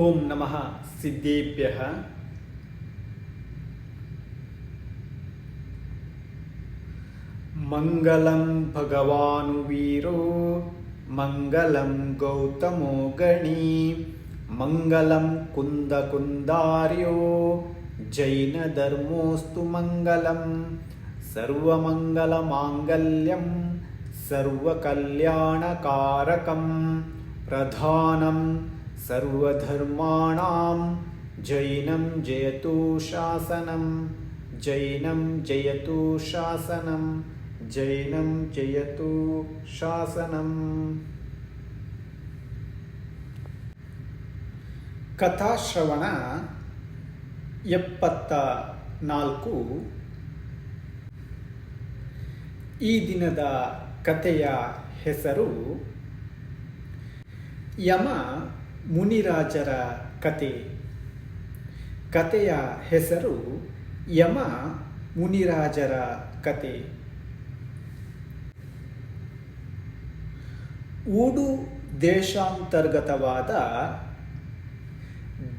ॐ नमः सिद्धेभ्यः। मङ्गलं भगवानुवीरो मङ्गलं गौतमोगणी मङ्गलं कुन्दकुन्दार्यो जैनधर्मोऽस्तु मङ्गलं सर्वमङ्गलमाङ्गल्यं सर्वकल्याणकारकं प्रधानम् ಮಾಂಗಲ್ಯಂ ಸರ್ವಕಲ್ಯಾಣಕಾರಕಂ ಪ್ರಧಾನಂ ಸರ್ವಧರ್ಮಾಣಾಂ ಜೈನಂ ಜಯತು ಶಾಸನಂ ಜೈನಂ ಜಯತು ಶಾಸನಂ ಜೈನಂ ಜಯತು ಶಾಸನಂ ಕಥಾಶ್ರವಣ ಎಪ್ಪತ್ತ ನಾಲ್ಕು ಈ ದಿನದ ಕಥೆಯ ಹೆಸರು ಯಮ ಮುನಿರಾಜರ ಕತೆ. ಕತೆಯ ಹೆಸರು ಯಮ ಮುನಿರಾಜರ ಕತೆ. ಊಡು ದೇಶಾಂತರ್ಗತವಾದ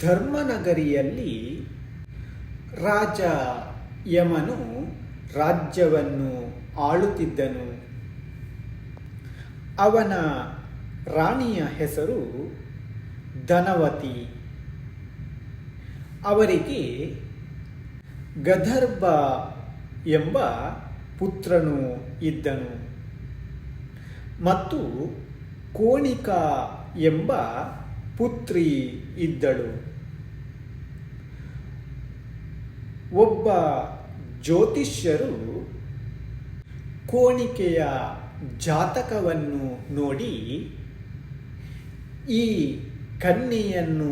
ಧರ್ಮನಗರಿಯಲ್ಲಿ ರಾಜ ಯಮನು ರಾಜ್ಯವನ್ನು ಆಳುತ್ತಿದ್ದನು. ಅವನ ರಾಣಿಯ ಹೆಸರು ಧನವತಿ. ಅವರಿಗೆ ಗದರ್ಭ ಎಂಬ ಪುತ್ರನು ಇದ್ದನು. ಮತ್ತು ಕೋಣಿಕ ಎಂಬ ಪುತ್ರಿ ಇದ್ದಳು. ಒಬ್ಬ ಜ್ಯೋತಿಷ್ಯರು ಕೋಣಿಕೆಯ ಜಾತಕವನ್ನು ನೋಡಿ ಈ ಕನ್ಯೆಯನ್ನು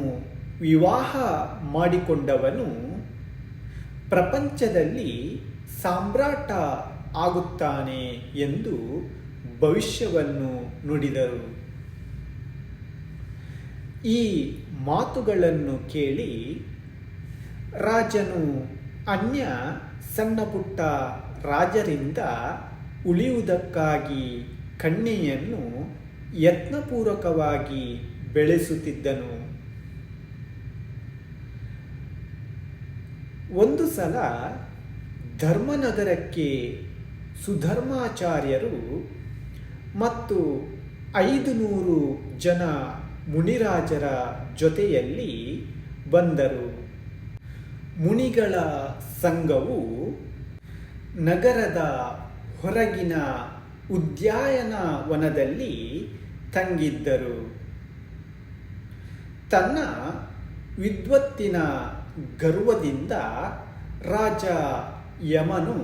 ವಿವಾಹ ಮಾಡಿಕೊಂಡವನು ಪ್ರಪಂಚದಲ್ಲಿ ಸಾಮ್ರಾಟ ಆಗುತ್ತಾನೆ ಎಂದು ಭವಿಷ್ಯವನ್ನು ನುಡಿದರು. ಈ ಮಾತುಗಳನ್ನು ಕೇಳಿ ರಾಜನು ಅನ್ಯ ಸಣ್ಣ ಪುಟ್ಟ ರಾಜರಿಂದ ಉಳಿಯುವುದಕ್ಕಾಗಿ ಕಣ್ಣೆಯನ್ನು ಯತ್ನಪೂರ್ವಕವಾಗಿ ಬೆಳೆಸುತ್ತಿದ್ದನು. ಒಂದು ಸಲ ಧರ್ಮನಗರಕ್ಕೆ ಸುಧರ್ಮಾಚಾರ್ಯರು ಮತ್ತು ಐದು ನೂರು ಜನ ಮುನಿರಾಜರ ಜೊತೆಯಲ್ಲಿ ಬಂದರು. ಮುನಿಗಳ ಸಂಘವು ನಗರದ ಹೊರಗಿನ ಉದ್ಯಾನವನದಲ್ಲಿ ತಂಗಿದ್ದರು. ತನ್ನ ವಿದ್ವತ್ತಿನ ಗರ್ವದಿಂದ ರಾಜ ಯಮನು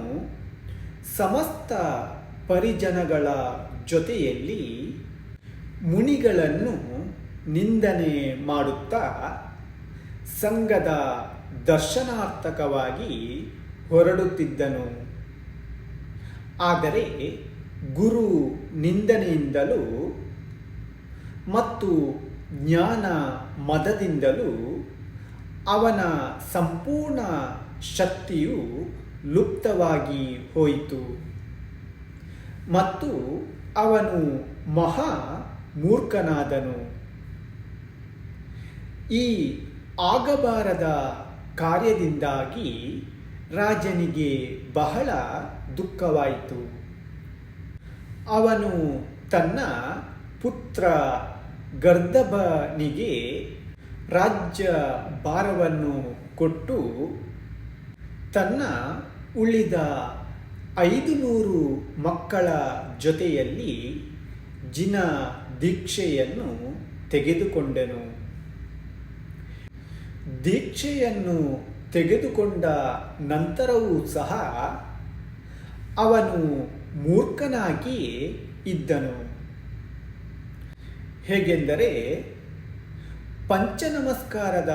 ಸಮಸ್ತ ಪರಿಜನಗಳ ಜೊತೆಯಲ್ಲಿ ಮುನಿಗಳನ್ನು ನಿಂದನೆ ಮಾಡುತ್ತಾ ಸಂಘದ ದರ್ಶನಾರ್ಥಕವಾಗಿ ಹೊರಡುತ್ತಿದ್ದನು. ಆದರೆ ಗುರು ನಿಂದನೆಯಿಂದಲೂ ಮತ್ತು ಜ್ಞಾನ ಮದದಿಂದಲೂ ಅವನ ಸಂಪೂರ್ಣ ಶಕ್ತಿಯು ಲುಪ್ತವಾಗಿ ಹೋಯಿತು. ಮತ್ತು ಅವನು ಮಹಾ ಮೂರ್ಖನಾದನು. ಈ ಆಗಬಾರದ ಕಾರ್ಯದಿಂದಾಗಿ ರಾಜನಿಗೆ ಬಹಳ ದುಃಖವಾಯಿತು. ಅವನು ತನ್ನ ಪುತ್ರ ಗರ್ದಭನಿಗೆ ರಾಜ್ಯ ಭಾರವನ್ನು ಕೊಟ್ಟು ತನ್ನ ಉಳಿದ ಐದು ನೂರು ಮಕ್ಕಳ ಜೊತೆಯಲ್ಲಿ ಜಿನ ದೀಕ್ಷೆಯನ್ನು ತೆಗೆದುಕೊಂಡನು. ದೀಕ್ಷೆಯನ್ನು ತೆಗೆದುಕೊಂಡ ನಂತರವೂ ಸಹ ಅವನು ಮೂರ್ಖನಾಗಿ ಇದ್ದನು. ಹೇಗೆಂದರೆ ಪಂಚನಮಸ್ಕಾರದ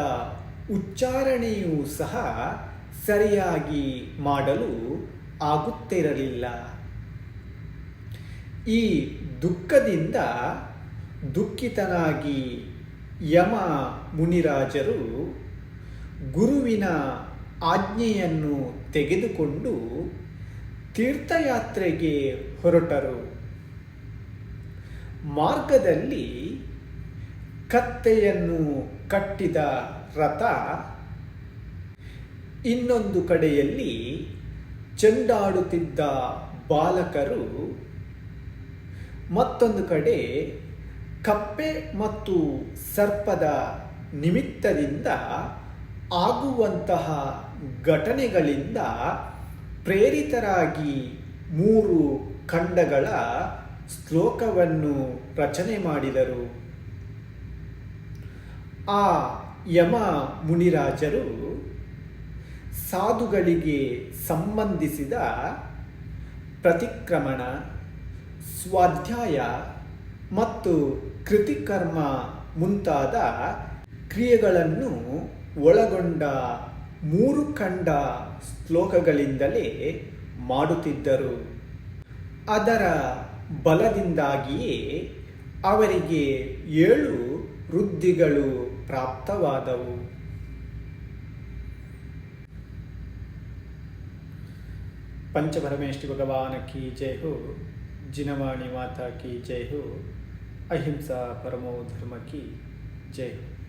ಉಚ್ಚಾರಣೆಯೂ ಸಹ ಸರಿಯಾಗಿ ಮಾಡಲು ಆಗುತ್ತಿರಲಿಲ್ಲ. ಈ ದುಃಖದಿಂದ ದುಃಖಿತನಾಗಿ ಯಮ ಮುನಿರಾಜರು ಗುರುವಿನ ಆಜ್ಞೆಯನ್ನು ತೆಗೆದುಕೊಂಡು ತೀರ್ಥಯಾತ್ರೆಗೆ ಹೊರಟರು. ಮಾರ್ಗದಲ್ಲಿ ಕತ್ತೆಯನ್ನು ಕಟ್ಟಿದ ರಥ ಇನ್ನೊಂದು ಕಡೆಯಲ್ಲಿ ಚೆಂಡಾಡುತ್ತಿದ್ದ ಬಾಲಕರು, ಮತ್ತೊಂದು ಕಡೆ ಕಪ್ಪೆ ಮತ್ತು ಸರ್ಪದ ನಿಮಿತ್ತದಿಂದ ಆಗುವಂತಹ ಘಟನೆಗಳಿಂದ ಪ್ರೇರಿತರಾಗಿ ಮೂರು ಖಂಡಗಳ ಶ್ಲೋಕವನ್ನು ರಚನೆ ಮಾಡಿದರು. ಆ ಯಮ ಮುನಿರಾಜರು ಸಾಧುಗಳಿಗೆ ಸಂಬಂಧಿಸಿದ ಪ್ರತಿಕ್ರಮಣ, ಸ್ವಾಧ್ಯಾಯ ಮತ್ತು ಕೃತಿಕರ್ಮ ಮುಂತಾದ ಕ್ರಿಯೆಗಳನ್ನು ಒಳಗೊಂಡ ಮೂರು ಖಂಡ ಶ್ಲೋಕಗಳಿಂದಲೇ ಮಾಡುತ್ತಿದ್ದರು. ಅದರ ಬಲದಿಂದಾಗಿಯೇ ಅವರಿಗೆ ಏಳು ವೃದ್ಧಿಗಳು ಪ್ರಾಪ್ತವಾದವು. ಪಂಚಪರಮೇಶ್ವರಿ ಭಗವಾನ ಕಿ ಜಯ ಹೋ ಜಿನವಾಣಿ ಮಾತಾ ಕಿ ಜಯ ಹೋ ಅಹಿಂಸಾ ಪರಮೋ ಧರ್ಮ ಕಿ ಜಯ ಹೋ